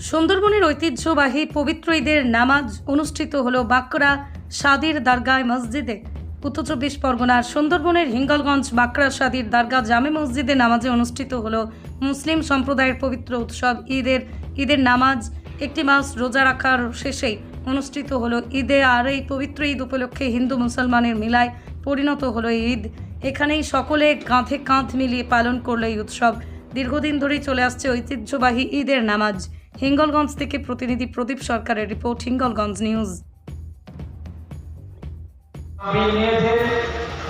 সুন্দরবনের ঐতিহ্যবাহী পবিত্র ঈদের নামাজ অনুষ্ঠিত হল বাঁকড়া সাদির দারগায় মসজিদে। উত্তর চব্বিশ পরগনার সুন্দরবনের হিঙ্গলগঞ্জ বাঁকড়া সাদির দারগা জামে মসজিদে নামাজে অনুষ্ঠিত হল মুসলিম সম্প্রদায়ের পবিত্র উৎসব ঈদের ঈদের নামাজ। একটি মাস রোজা রাখার শেষেই অনুষ্ঠিত হলো ঈদে আর এই পবিত্র ঈদ উপলক্ষে হিন্দু মুসলমানের মিলায় পরিণত হলো ঈদ। এখানেই সকলে কাঁধে কাঁধ মিলিয়ে পালন করল এই উৎসব। দীর্ঘদিন ধরেই চলে আসছে ঐতিহ্যবাহী ঈদের নামাজ। হিঙ্গলগঞ্জ থেকে প্রতিনিধি প্রদীপ সরকারের রিপোর্ট হিঙ্গলগঞ্জ নিউজ।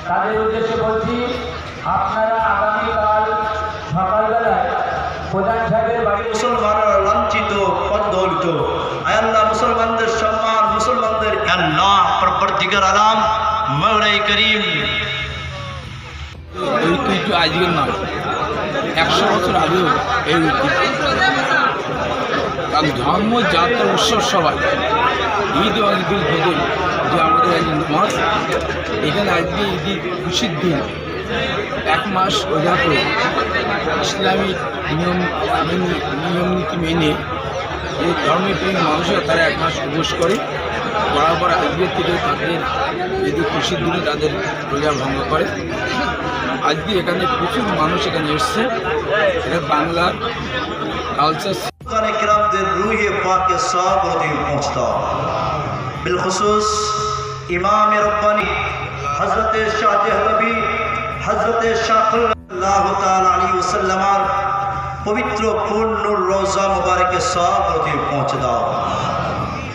তাদের উদ্দেশ্যে বলছি আপনারা আগামীকাল সকালবেলায় প্রধান সাহেবের বাড়ি মুসলমানরা লাঞ্ছিত আল্লাহ মুসলমানদের সম্মান মুসলমানদের আল্লাহ পরবর্তীকার আলাম মৌলাই করিম। আজকের নয় একশো বছর আগেও এই কারণ ধর্ম যাত্রা উৎসব সবাই ঈদ এবং ঈদুল ফিতর যে আমাদের একজন মাস এখানে আজকে ঈদের খুশির দিন। এক মাস রোজা করে ইসলামিক নিয়ম নিয়ম নীতি মেনে যে ধর্মপ্রেমী মানুষরা তারা এক মাস উপোস করে। পর আজকের থেকে তাদের যদি খুশির দিনে তাদের রোজা ভঙ্গ করে। আজকে এখানে প্রচুর মানুষ এখানে এসছে এটা বাংলার কালচার খানে কিরামদের রুহে পাকে সব হতে পৌঁছতা বিলখুসুস ইমাম রব্বানি হজরত শাহ দেহলবি হজরত শাহুল্লাহ তাআলা আলী ওসাল্লামার পবিত্র পূর্ণুর রোজা মুবারকে সব হতে পৌঁছে দাও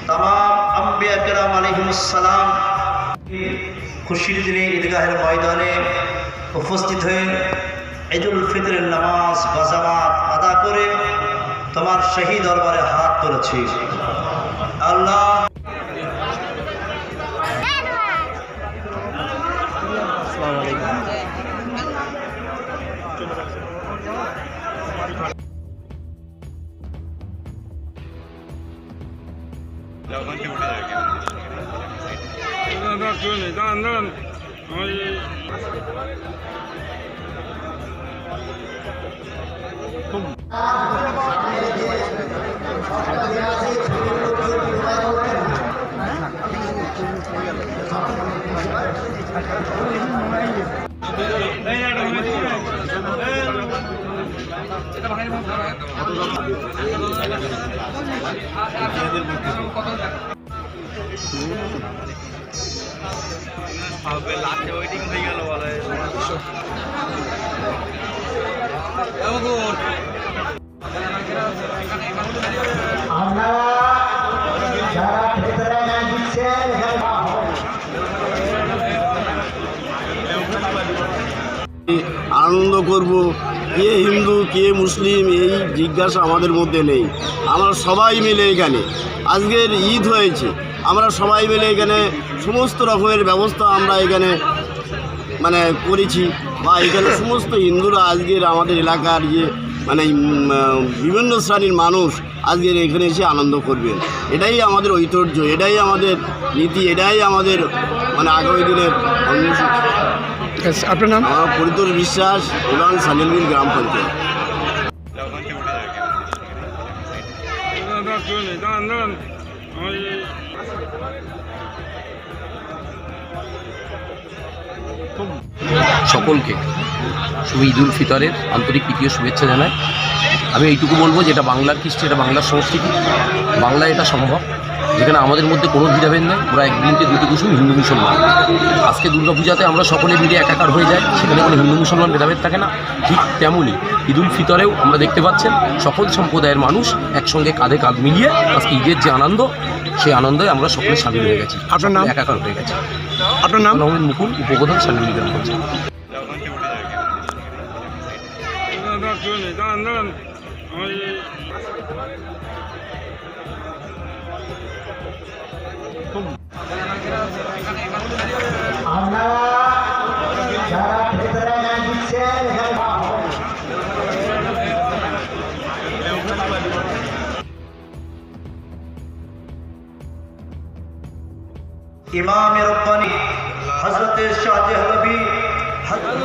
তাম আম্বিয়া কেরাম আলহিমসালাম খুশির দিনে ঈদগাহের ময়দানে উপস্থিত হয়ে ঈদুল ফিতরের নামাজ বাজামাত আদা করে তোমার সেই দরবারে হাত তুলেছি। আল্লাহ। 주는 일단 나는 어이 কত দিচ্ছেন এখানে আনন্দ করব কে হিন্দু কে মুসলিম এই জিজ্ঞাসা আমাদের মধ্যে নেই। আমরা সবাই মিলে এখানে। আজকের ঈদ হয়েছে। আমরা সবাই মিলে এখানে সমস্ত রকমের ব্যবস্থা আমরা এখানে মানে করেছি। বা এখানে সমস্ত হিন্দুরা আজকের আমাদের এলাকার যে মানে বিভিন্ন শ্রেণির মানুষ আজকের এখানে এসে আনন্দ করবেন। এটাই আমাদের ঐতিহ্য এটাই আমাদের নীতি এটাই আমাদের মানে আগামী দিনের আপনার নাম? আমার পরিতোষ বিশ্বাস এবং সালিলবিল গ্রাম পঞ্চায়েত। সকলকে শুভ ঈদ উল ফিতরের আন্তরিক প্রীতীয় শুভেচ্ছা জানাই। আমি এইটুকু বলব যে এটা বাংলার কৃষ্টি, এটা বাংলার সংস্কৃতি। বাংলায় এটা সম্ভব। যেখানে আমাদের মধ্যে কোনো ভেদাভেদ নেই, ওরা একদিনকে দুটি কুসুম, হিন্দু মুসলমান। আজকে দুর্গাপূজাতে আমরা সকলে মিলে একাকার হয়ে যাই, সেখানে কোনো হিন্দু মুসলমান ভেদাভেদ থাকে না। ঠিক তেমনই ঈদ উল ফিতরেও আমরা দেখতে পাচ্ছেন, সকল সম্প্রদায়ের মানুষ একসঙ্গে কাঁধে কাঁধ মিলিয়ে আজকে ঈদের যে আনন্দ সেই আনন্দে আমরা সকলে সামিল হয়ে গেছি আপনার নাম? একাকার হয়ে গেছে আপনার নাম নবীন মুকুল উপপ্রধান সামিল গ্রাম করছে আপনারা إمام ربانی حضرت شاہ دہلوی حضرت